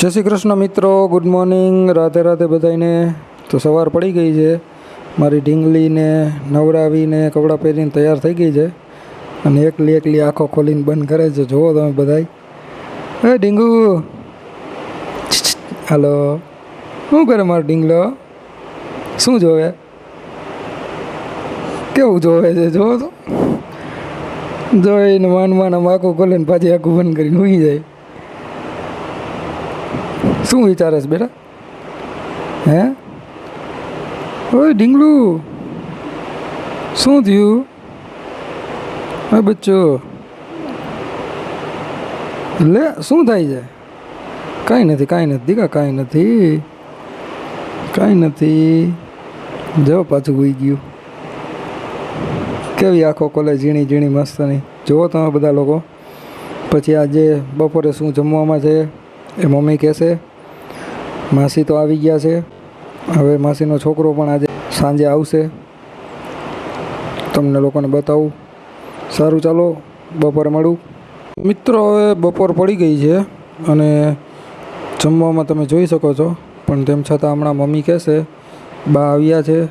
જય શ્રી કૃષ્ણ મિત્રો good morning Radhe Radhe બધાને તો સવાર પડી ગઈ છે. મારી ઢીંગલીને નવરાવીને કપડાં પહેરીને તૈયાર થઈ ગઈ છે. અને એકલી એકલી આંખો ખોલીને બંધ કરે છે. જુઓ તમે બધાય. એ ઢીંગુ. હાલો. શું કરે મારો ઢીંગલો? શું જોવે? કેવું જોવે છે? જુઓ તો. જોઈને માન માન આંખો ખોલીને પાછી આખું બંધ કરીને ઉગી જાય. શું વિચારે છે બેટા? હે? ઓય ઢીંગલું, શું થયું? હા બચ્ચો, લે, શું થાય છે? કાંઈ નથી કાંઈ નથી, દીકા, કાંઈ નથી કાંઈ નથી. જો પાછું ઉઈ ગયું. કેવી આખો કોલેજ ઝીણી ઝીણી મસ્તની. જુઓ તમે બધા લોકો. પછી આજે બપોરે શું જમવામાં છે એ મમ્મી કહેશે. માસી તો આવી ગયા છે. હવે માસીનો છોકરો પણ આજે સાંજે આવશે. તમને લોકોને બતાવું. સારું ચાલો, બપોરે મળું. મિત્રો, હવે બપોર પડી ગઈ છે અને જમવામાં તમે જોઈ શકો છો. પણ તેમ છતાં હમણાં મમ્મી કહેશે, બા આવ્યા છે,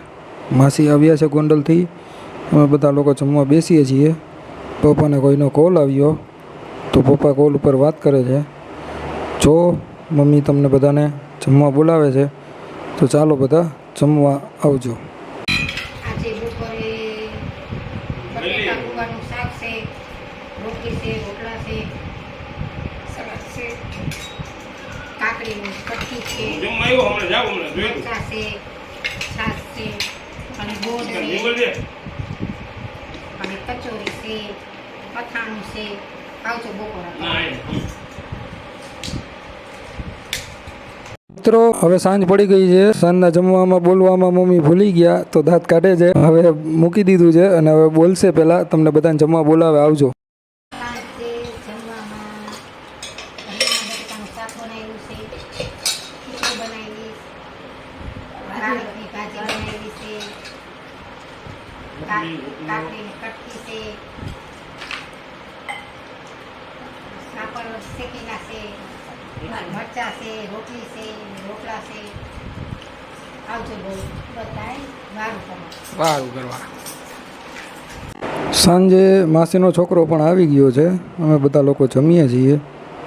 માસી આવ્યા છે ગોંડલથી. અમે બધા લોકો જમવા બેસીએ છીએ. પપ્પાને કોઈનો કોલ આવ્યો, તો પપ્પા કોલ ઉપર વાત કરે છે. જો, મમ્મી તમને બધાને જમવા બોલાવે છે તો ચાલો બધા જમવા આવજો. આજે બપોરે બટેટા ગુવાનું શાક છે રોટલી છે રોટલા છે સલાડ છે કાકડીની કટકી છે મરચાં છે છાશ છે અને ગોળ છે છે અને કચોરી છે અથાણું છે આવજો બપોરે ના એમ. મિત્રો હવે સાંજ પડી ગઈ છે. સાંજના જમવામાં બોલવામાં મમ્મી ભૂલી ગયા તો દાંત કાઢે છે. હવે મૂકી દીધું છે અને હવે બોલશે પહેલાં. તમને બધાને જમવા બોલાવે આવજો. સાંજે જમવામાં રીંગણા બટેટાનું શાક બનાવ્યું છે. ખીચડી બનાવી પાલકની ભાજી બનાવી છે. કા- કાકડીની કટકી છે. મરચા છે, રોટલી છે, રોટલા છે. આવજો બહુ બધાય વારું કરવા. વારું કરવા. સાંજે માસીનો છોકરો પણ આવી ગયો છે. અમે બધા લોકો જમીએ છીએ.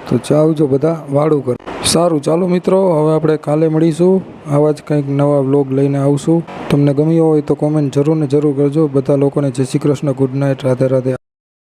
તો ચાવજો બધા વાળું કરો. સારું, ચાલો મિત્રો, હવે આપણે કાલે મળીશું. આવા જ કંઈક નવા વ્લોગ લઈને આવશું. તમને ગમ્યો હોય તો કોમેન્ટ જરૂર ને જરૂર કરજો. બધા લોકોને જય Shri Krishna. Good night Radhe Radhe.